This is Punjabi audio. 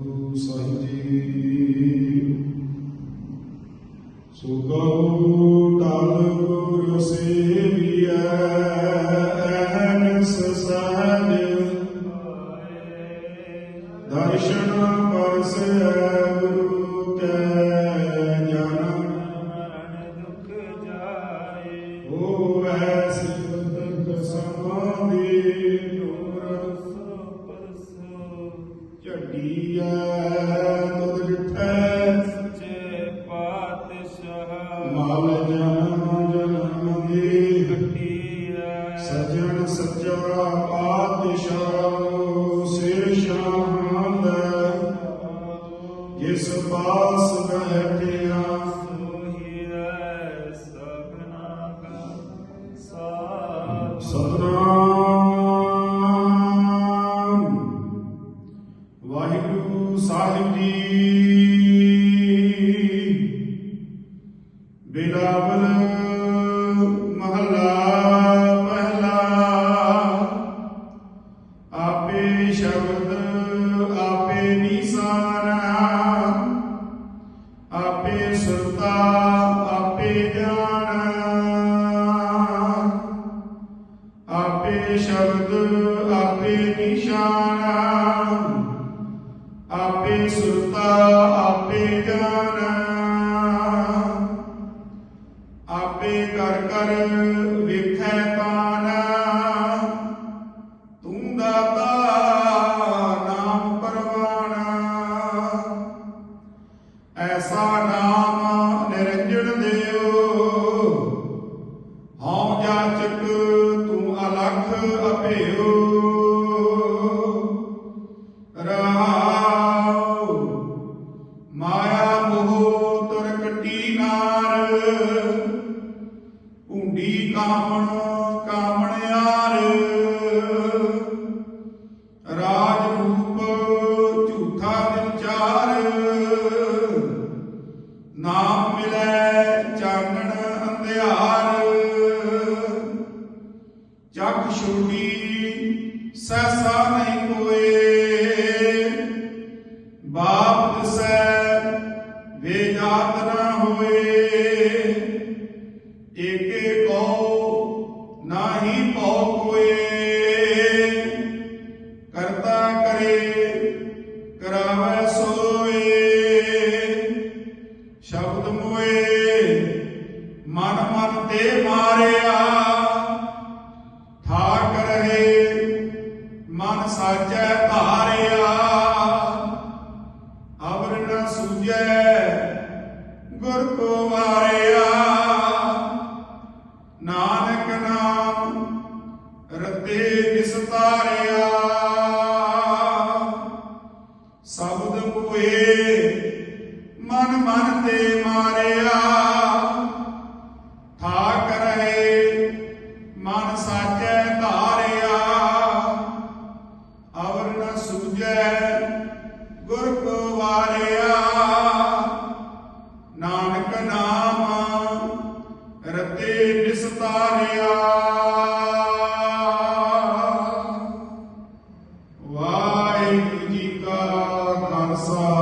ਗੁਰੂ ਸਾਹਿਬ ਜੀ ਸੋ ਕਹੋ ਟਲ ਗੁਰ ਸੇਵੀਐ ਦਰਸ਼ਨ ਪਰਸੈ ਗੁਰੂ ਕੈ ਜਨਮ ਹੋਵੈ ਝੱਡੀਐ ਤੁਧ ਡਿਠੈ ਮਲ ਜਨਮ ਜਨਮ ਦੀ ਸਜਣ ਸੱਚਾ ਪਾਤਸ਼ਾਹ ਸਿਰ ਸ਼ਾਹੰਦ ਜਿਸ ਪਾਸ ਬੈਠਿਆ ਸਤਨਾਮ ਸਾਹਿਬ ਜੀ। ਬਿਲਾਵਲ ਮਹੱਲਾ ਪਹਿਲਾ ਆਪੇ ਸ਼ਬਦ, ਆਪੇ ਨਿਸ਼ਾਨ। ਆਪੇ ਸੁਰਤਾ, ਆਪੇ ਗਿਆਨ। ਆਪੇ ਸ਼ਬਦ, ਆਪੇ ਨਿਸ਼ਾਨ। ਕਰ ਵੇਖੈ ਪਾਨ ਤੂੰ ਦਾਤਾ ਨਾਮ ਪਰਵਾਨ ਐਸਾ ਨਾਮ ਨਿਰੰਜਨ ਦੇਵ ਹਉ ਜਾਚਕ ਤੂੰ ਅਲਖ ਅਭੇਉ ਰਹਾਉ, ਮਾਇਆ ਮੋਹ ਤੁਰ ਕਟੀ ਨਾਰ। ਉਂਡੀ ਕਾਮਣ ਕਾਮਣ ਰਾਜ ਰੂਪ ਝੂਠਾ ਵਿਚਾਰ। ਨਾਮ ਮਿਲੈ ਚਾਨਣ ਅੰਧਿਆਰ। ਜਗ ਛੋਟੀ ਸਹਸਾ ਨਹੀਂ ਹੋਏ ਬਾਪ ਸੈ ਵੇ ਜਾਤ ਨਾ ਹੋਏ। ਸਾਚੈ ਭਾਰਿਆ ਹਵਰ ਸੂਜੈ ਗੁਰ ਕੋ ਨਾਨਕ ਨਾਮ ਰਤੇ ਇਸ ਸਬਦ ਕੋਏ ਮਨ ਮਨ ਤੇ ਮਾਰਿਆ। ਠਾਕ ਰਹੇ ਮਨ ਸਾ ਵਾਰਿਆ। ਨਾਨਕ ਨਾਮ ਰਤੇ ਵਾਹਿਗੁਰੂ ਜੀ ਕਾ ਖਾਲਸਾ।